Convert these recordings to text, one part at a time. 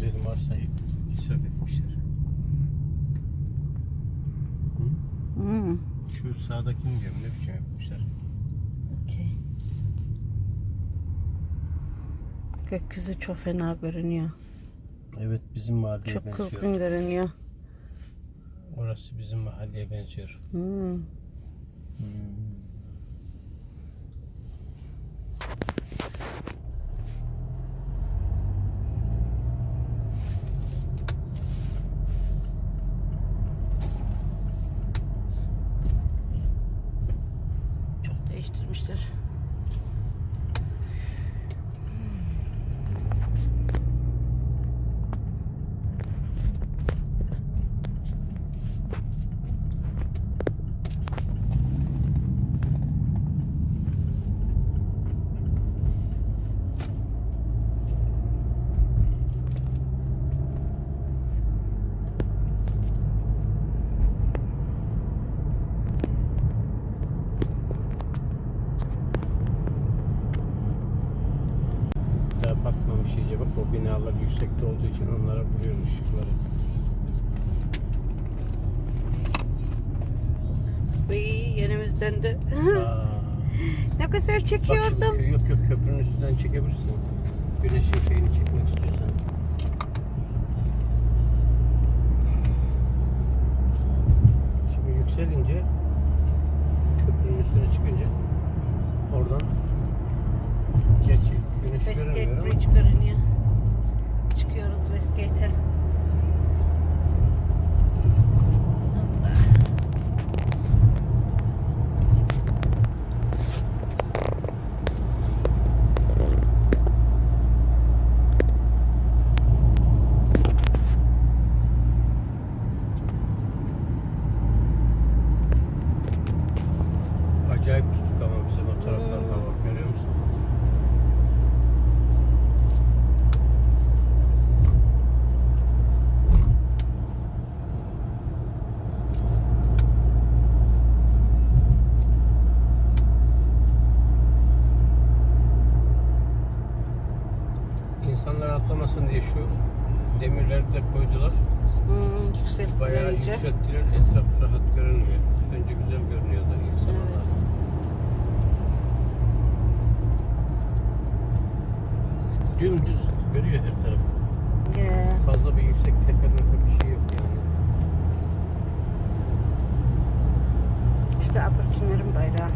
güzelim arsayı israf etmişler. Hı? Hmm. Şu sağdakini diyorum ne biçim yapmışlar. okey. Gökyüzü çok fena görünüyor. Evet bizim mahalleye Çok benziyor. kızgın görünüyor. Orası bizim mahalleye benziyor. Hmm. Çok değiştirmişler. Daha bakmamış iyice bak o binalar yüksekte olduğu için onlara vuruyor ışıkları. Uy, yenimizden de. Aa, ne güzel bak şimdi çekiyordum. kö- yok yok köprünün üstünden çekebilirsin. Güneşin şeyini çekmek istiyorsan. Şimdi yükselince köprünün üstüne çıkınca oradan gerçi güneşi Westgate göremiyorum. Bridge görünüyor. Swiss skater. Atlamasın diye şu demirleri de koydular. Hmm, yükselttiler Bayağı iyice. yükselttiler. Etraf rahat görünmüyor. Önce güzel görünüyordu insanlar. Evet. Dümdüz görüyor her tarafı. Yeah. Fazla bir yüksek tepe mepe bir şey yok yani. İşte Abertinlerin bayrağı.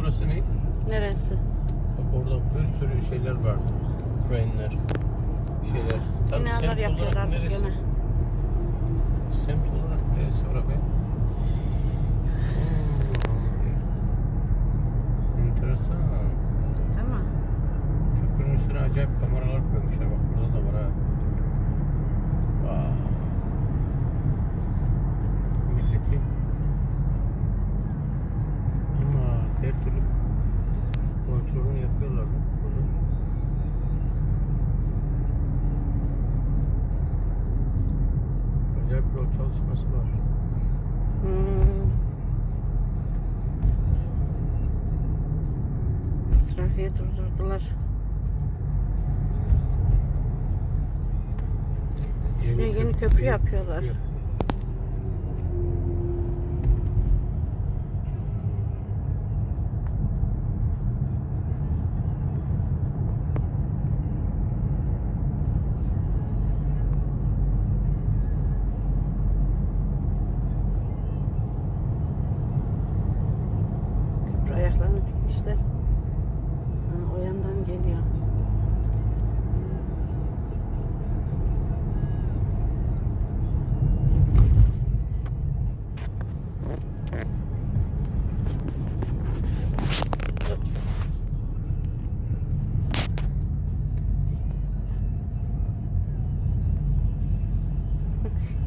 Burası ne? Neresi? Bak orada bir sürü şeyler var. Crane'ler. Şeyler. Tam Binalar yapıyorlar neresi? gene. Semt olarak neresi orası Enteresan. Değil mi? Köprünün üstüne acayip kameralar koymuşlar. Bak durdurdular. Şuraya yeni köprü yapıyorlar.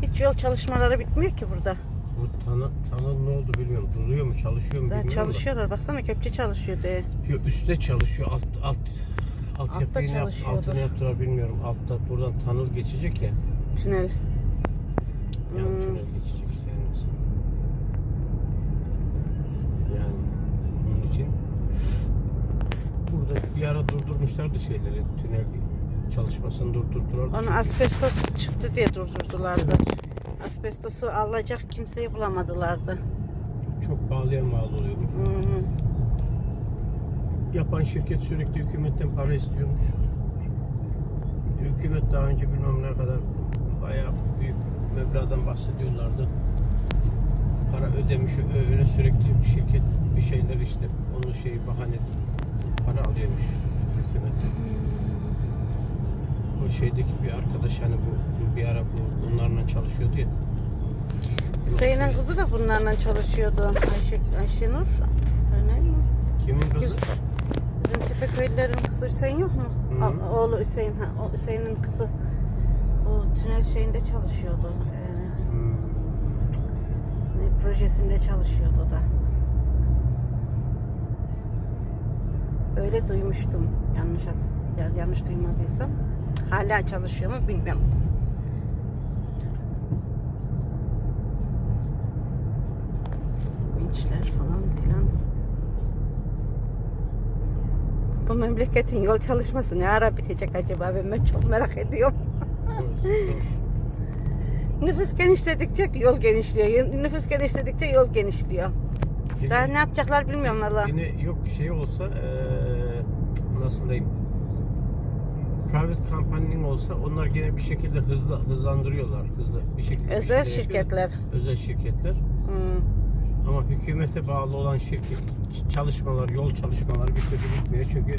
Hiç yol çalışmaları bitmiyor ki burada. Bu tanı, tanıl ne oldu bilmiyorum. Duruyor mu çalışıyor mu Daha bilmiyorum çalışıyorlar. Baksana köprü çalışıyor ama. Yok, üstte çalışıyor. Alt, alt, alt Altta yapıyı ne yap, çalışıyordur. yaptılar bilmiyorum. Altta buradan tanıl geçecek ya. Tünel. Yani Hmm. tünel geçecek işte. en azından. Yani onun için burada bir ara durdurmuşlardı şeyleri. Tünel çalışmasını durdurdular. Onu asbestos çıktı diye durdurdulardı. Asbestosu alacak kimseyi bulamadılardı. Çok bağlayan bağlı oluyormuş. Hmm. Yapan şirket sürekli hükümetten para istiyormuş. Hükümet daha önce bilmem ne kadar bayağı büyük meblağdan bahsediyorlardı. Para ödemiş öyle sürekli şirket bir şeyler işte onu şey bahane para alıyormuş hükümet. O şeydeki bir arkadaş hani bu bir ara bu bunlarla çalışıyordu ya. Hüseyin'in kızı da bunlarla çalışıyordu. Ayşe, Ayşenur. Öyle mi? Kimin kızı? Yüz- Bizim Tepeköylülerin kızı Hüseyin yok mu? Hı. O- Oğlu Hüseyin. Ha, o Hüseyin'in kızı. O tünel şeyinde çalışıyordu. Ee, Hmm. projesinde çalışıyordu da. Öyle duymuştum. Yanlış yanlış duymadıysam. Hala çalışıyor mu bilmiyorum. Vinçler falan filan. Bu memleketin yol çalışması ne ara bitecek acaba? Ben, çok merak ediyorum. Nüfus genişledikçe yol genişliyor. Nüfus genişledikçe yol genişliyor. Daha ne yapacaklar bilmiyorum valla. Yine yok şey olsa eee nasıl diyeyim private company'nin olsa onlar gene bir şekilde hızlı hızlandırıyorlar hızlı bir şekilde bir Özel yapıyor. şirketler. özel şirketler Hmm. ama hükümete bağlı olan şirket çalışmalar yol çalışmaları bir türlü bitmiyor çünkü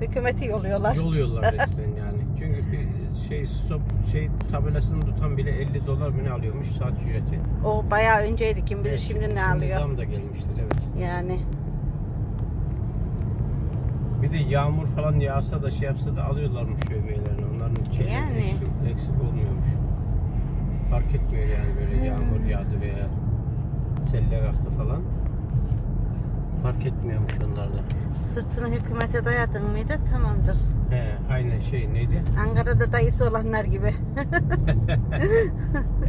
Hükümeti yoluyorlar. yoluyorlar resmen yani çünkü bir şey stop şey tabelasını tutan bile 50 dolar mı ne alıyormuş saat ücreti O bayağı önceydi kim bilir Evet, şimdi ne alıyor. zam da gelmiştir evet Yani Bir de yağmur falan yağsa da şey yapsa da alıyorlarmış övmeyelerini. Onların şeyleri Yani. eksik, eksik olmuyormuş. Fark etmiyor yani böyle yağmur yağdı veya seller aktı falan. Fark etmiyormuş onlarda. sırtını hükümete dayadın mıydı tamamdır. He, aynen şey neydi? Ankara'da dayısı olanlar gibi.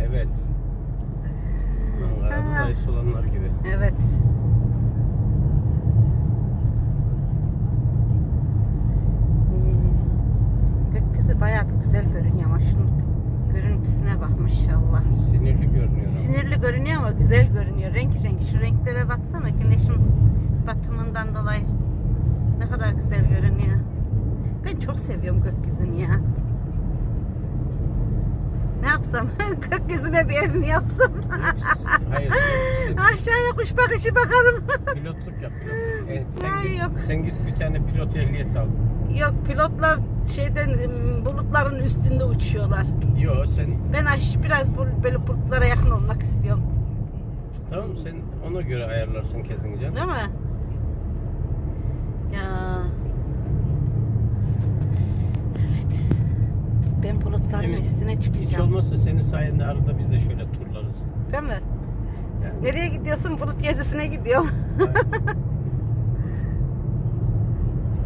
Evet. Ankara'da dayısı olanlar gibi. Evet. Bayağı bir güzel görünüyor ama şunun görüntüsüne bak maşallah. Sinirli görünüyor ama. Sinirli görünüyor ama güzel görünüyor. Renk renk. Şu renklere baksana güneşin batımından dolayı. Ne kadar güzel görünüyor. Ben çok seviyorum gökyüzünü ya. Ne yapsam? Gökyüzüne bir ev mi yapsam? Hayır. Aşağıya kuş bakışı bakarım. pilotluk yap pilotluk. E, sen, git, yok. sen git bir tane pilot ehliyet al. Yok pilotlar şeyden ım, bulutların üstünde uçuyorlar. Yo sen Ben aş biraz böyle bulutlara yakın olmak istiyorum. tamam sen ona göre ayarlarsın kendini canım. Değil mi? Ya. Evet. Ben bulutların Evet. üstüne Hiç çıkacağım. olmazsa senin sayende arada biz de şöyle turlarız. Değil mi? Nereye gidiyorsun? Bulut gezisine gidiyorum.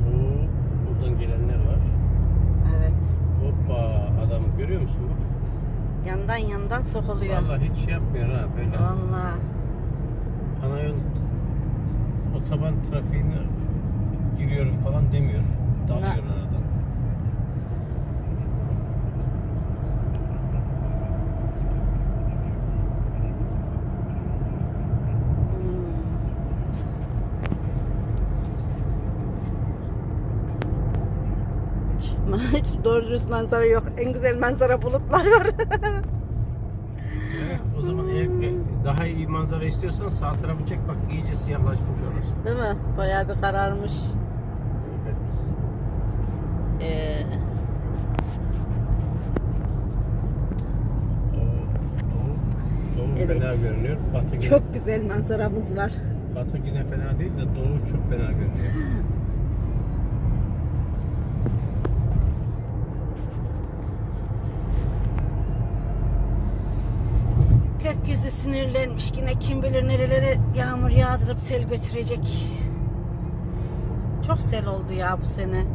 Oo, buradan gelenler var. evet. Hoppa adamı görüyor musun bak. Yandan sokuluyor. Vallahi hiç şey yapmıyor ha böyle. Vallahi. Ana yol otoban trafiğine giriyorum falan demiyor. Dalıyor aradan. Hmm. Hiç doğru dürüst manzara yok. En güzel manzara bulutlar var. Zaman eğer daha iyi manzara istiyorsan sağ tarafı çek bak iyice siyahlaşmış orası. Değil mi? Bayağı bir kararmış. Evet. Ee, Doğu, doğu, doğu Evet. fena görünüyor. Batı çok güzel manzaramız var. batı yine fena değil de doğu çok fena görünüyor. Gökyüzü sinirlenmiş yine kim bilir nerelere yağmur yağdırıp sel götürecek. Çok sel oldu ya bu sene.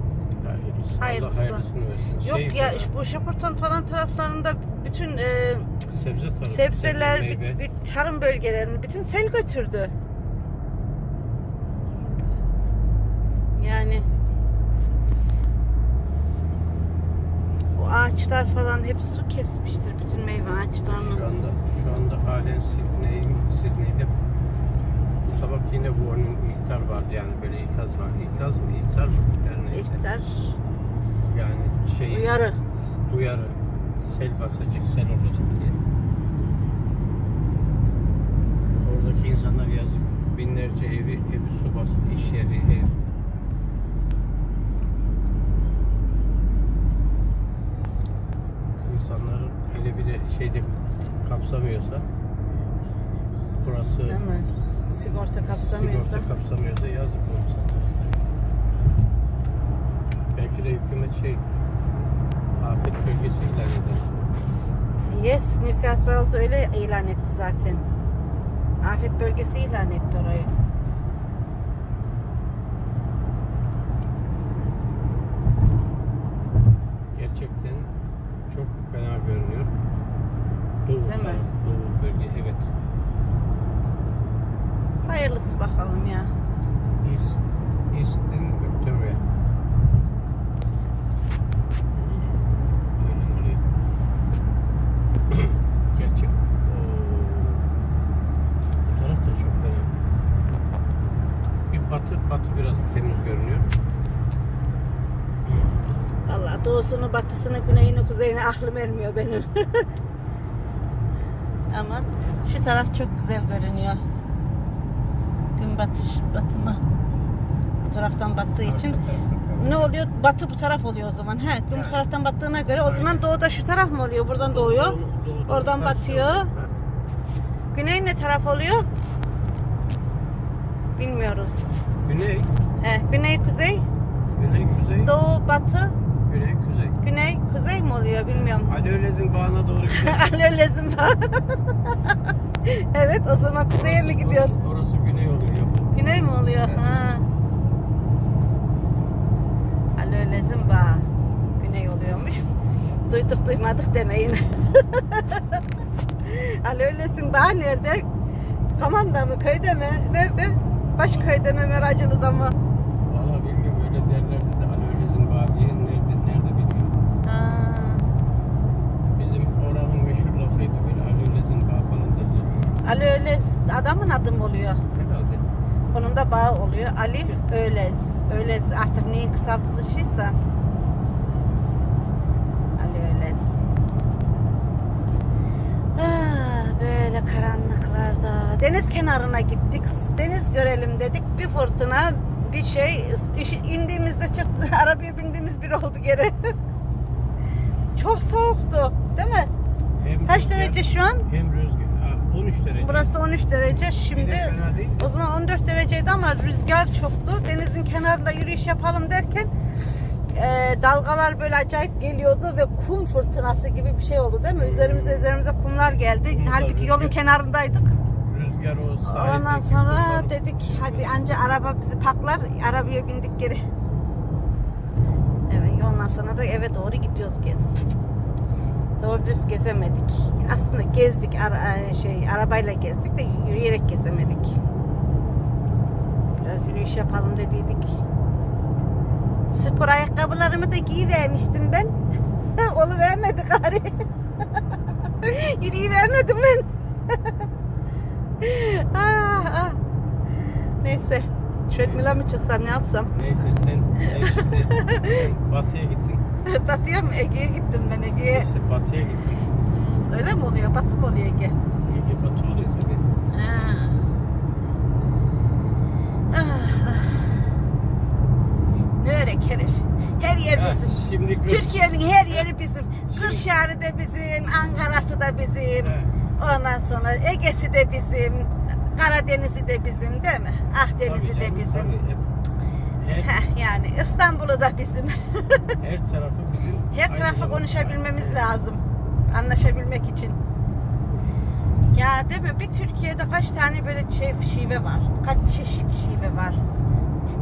Hayırlısı. Hayırlısı. Yok Şey, ya bu Şapurton falan taraflarında bütün e, sebze tarafı. sebzeler, sebze, meyve. bü- tarım bölgelerini bütün sel götürdü. Yani bu ağaçlar falan hep su kesmiştir bütün meyve Şu anda şu anda halen Sydney, Sydney'de bu sabah yine warning ihtar vardı yani böyle ikaz var. İkaz mı? İhtar mı? Her neyse. İhtar, Yani şey uyarı. uyarı. Sel basacak, sel olacak diye. Oradaki insanlar yazık. Binlerce evi, evi su bastı. iş yeri, ev. İnsanların hele bir de şeyde kapsamıyorsa burası Değil mi? Sigorta kapsamıyorsa. sigorta kapsamıyorsa yazık o insanlara. Belki de hükümet şey afet bölgesi ilan eder. Yes, South Wales öyle ilan etti zaten. Afet bölgesi ilan etti orayı. Gerçekten çok fena görünüyor. Doğu Değil mi? taraf, Doğu bölge evet. Hayırlısı bakalım ya. East, Eastern Victoria. Öyle oluyor. Gerçek. Oo. Bu taraf da çok fena. Bir batı, batı biraz temiz görünüyor. Allah doğusunu, batısını, güneyini, kuzeyini aklım ermiyor benim. Ama şu taraf çok güzel görünüyor. Gün batış, batımı. Bu taraftan battığı için ne oluyor? Batı bu taraf oluyor o zaman. He, gün bu Yani. taraftan battığına göre o zaman doğuda şu taraf mı oluyor? Buradan doğuyor. Doğu- doğu- Oradan batıyor. Güney ne taraf oluyor? Bilmiyoruz. Güney, He, güney, kuzey, güney, kuzey, doğu, batı, güney. Güney, kuzey mi oluyor bilmiyorum. Ali Ölez'in bağına doğru gidiyorsun. Alölezim evet o zaman kuzeye mi Orası- gidiyorsun? Orası, orası güney oluyor. Güney mi oluyor? Evet. Ha. Alölezim bağ. Güney oluyormuş. Duyduk duymadık demeyin. Alölezim bağ nerede? Kaman'da mı? Köyde mi? Nerede? Başköy'de mi? Meracılı'da mı? Valla bilmiyorum öyle derlerdi de Ali Ölez'in bağ diye nerede, nerede bilmiyorum. Ha. Bizim oranın meşhur lafıydı böyle Ali Ölez'in bağ falan derler. Alölez adamın adı mı oluyor? Herhalde. Onun da bağı oluyor. Ali Ölez. Ölez artık neyin kısaltılışıysa. Ali Ölez. Ah, böyle karanlıklarda. Deniz kenarına gittik. Deniz görelim dedik. Bir fırtına bir şey indiğimizde çıktı. Arabaya bindiğimiz bir oldu geri. Çok soğuktu. Değil mi? Hem Kaç rüzgar, derece şu an? Hem 13 derece. Burası 13 derece. Şimdi. O zaman 14 dereceydi ama rüzgar çoktu. Denizin kenarında yürüyüş yapalım derken e, dalgalar böyle acayip geliyordu ve kum fırtınası gibi bir şey oldu değil mi? Üzerimize üzerimize kumlar geldi. Kumlar, Halbuki yolun rüzgar. kenarındaydık. Rüzgar o Ondan sonra kumların- dedik hadi anca araba bizi paklar. Arabaya bindik geri. Evet ondan sonra da eve doğru gidiyoruz gene. Doğru dürüst gezemedik. Aslında gezdik ara, şey arabayla gezdik de yürüyerek gezemedik. Biraz yürüyüş yapalım dediydik. Spor ayakkabılarımı da giyivermiştim ben. Oluvermedi gari. Yürüyüvermedim ben. ah, ah. Neyse. Treadmill'e mi çıksam ne yapsam? Neyse sen, sen şimdi batıya gittin. Batıya mı? Ege'ye gittim ben Ege'ye. İşte batıya gittin. Öyle mi oluyor? Batı mı oluyor Ege? Ege batı oluyor tabii. Ha. Ah, ah. Ne örek herif. Her yer Ha, bizim. şimdi gör- Türkiye'nin her yeri bizim. Kırşehir'i de bizim, Ankara'sı da bizim. Ha, Ondan sonra Ege'si de bizim, Karadeniz'i de bizim değil mi? Akdeniz'i tabii de canım, bizim. tabii. Hep- Her, Heh, yani İstanbul'u da bizim. her tarafı bizim. Her tarafı konuşabilmemiz lazım. Anlaşabilmek için. Ya değil mi? Bir Türkiye'de kaç tane böyle şey, şive var? Kaç çeşit şive var?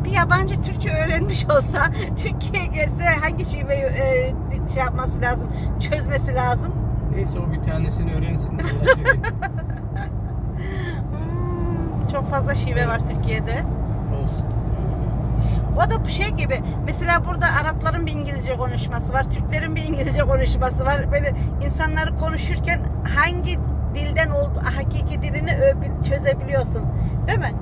Bir yabancı Türkçe öğrenmiş olsa, Türkiye'ye gelse hangi şiveyi e, şey yapması lazım, çözmesi lazım? Neyse o bir tanesini öğrensin de Hmm, çok fazla şive var Türkiye'de. O da bu şey gibi. Mesela burada Arapların bir İngilizce konuşması var, Türklerin bir İngilizce konuşması var. Böyle insanları konuşurken hangi dilden oldu, hakiki dilini çözebiliyorsun. Değil mi?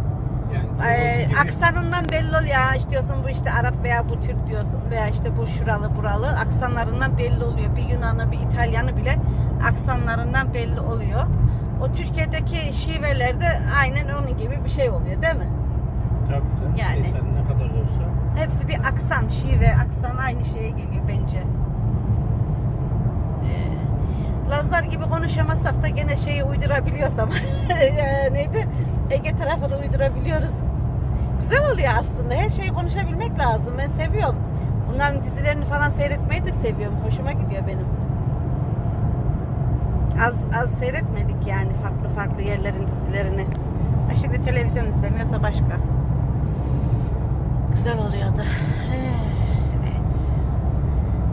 Yani Ee, aksanından belli oluyor. Ya işte diyorsun bu işte Arap veya bu Türk diyorsun veya işte bu şuralı buralı aksanlarından belli oluyor. Bir Yunan'ı bir İtalyan'ı bile aksanlarından belli oluyor. O Türkiye'deki şiveler de aynen onun gibi bir şey oluyor değil mi? Tabii canım. Yani. Neyse, ne kadar da olsa. Hepsi bir aksan, şive, aksan aynı şeye geliyor bence. Ee, Lazlar gibi konuşamasak da gene şeyi uydurabiliyoruz ama Ee, neydi? Ege tarafını uydurabiliyoruz. Güzel oluyor aslında. Her şeyi konuşabilmek lazım. Ben seviyorum. Onların dizilerini falan seyretmeyi de seviyorum. Hoşuma gidiyor benim. Az az seyretmedik yani farklı farklı yerlerin dizilerini. Şimdi televizyon izlemiyorsa başka. Güzel oluyordu. Evet.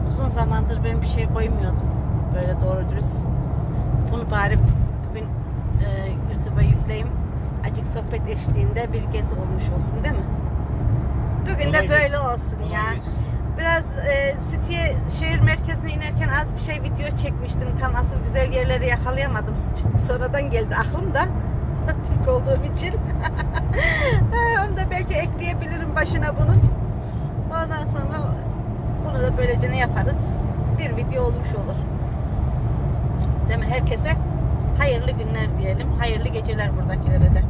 Uzun zamandır ben bir şey koymuyordum. Böyle doğru dürüst. Bunu bari bugün e, YouTube'a yükleyeyim. Acık sohbet eşliğinde bir gezi olmuş olsun değil mi? Bugün Kolay de böyle gelsin. olsun Kolay ya. gelsin. Biraz e, City'ye şehir merkezine inerken az bir şey video çekmiştim. Tam asıl güzel yerleri yakalayamadım. Sonradan geldi aklım da. Türk olduğum için. Ha, Onu da belki ekleyebilirim başına bunun. Ondan sonra bunu da böylece ne yaparız? Bir video olmuş olur. Değil mi? Herkese hayırlı günler diyelim. Hayırlı geceler buradakilere de.